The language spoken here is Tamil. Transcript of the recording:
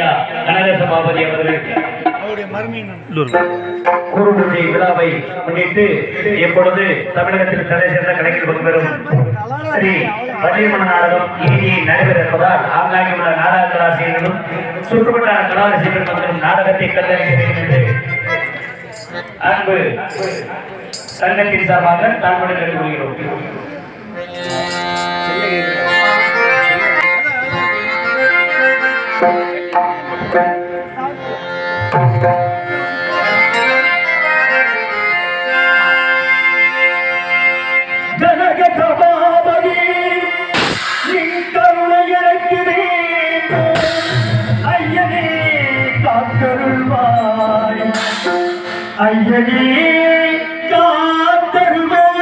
ஐயா கனக சபாபதி அவர்கள். அவருடைய மருமையினம் குரு பூஜை விழாவை முன்னிட்டு இப்பொழுது தமிழகத்தில் தலை சிறந்த கலைஞர் பங்கு பெறும் ஸ்ரீ வள்ளியம்மன் நாடகம் இனியை நடைபெற இருப்பதால் ஆங்காங்கே உள்ள நாடக கலாசிரியர்களும் சுற்றுவட்டார கலாரசிகர்கள் மற்றும் நாடகத்தை வேண்டும் என்று அன்பு சங்கத்தின் சார்பாக தாழ்வுடன் கேட்டுக்கொள்கிறோம். கனக சபாபதி ஐயனே காத்தருள்வாய் ஐயனே காத்தருள்வாய்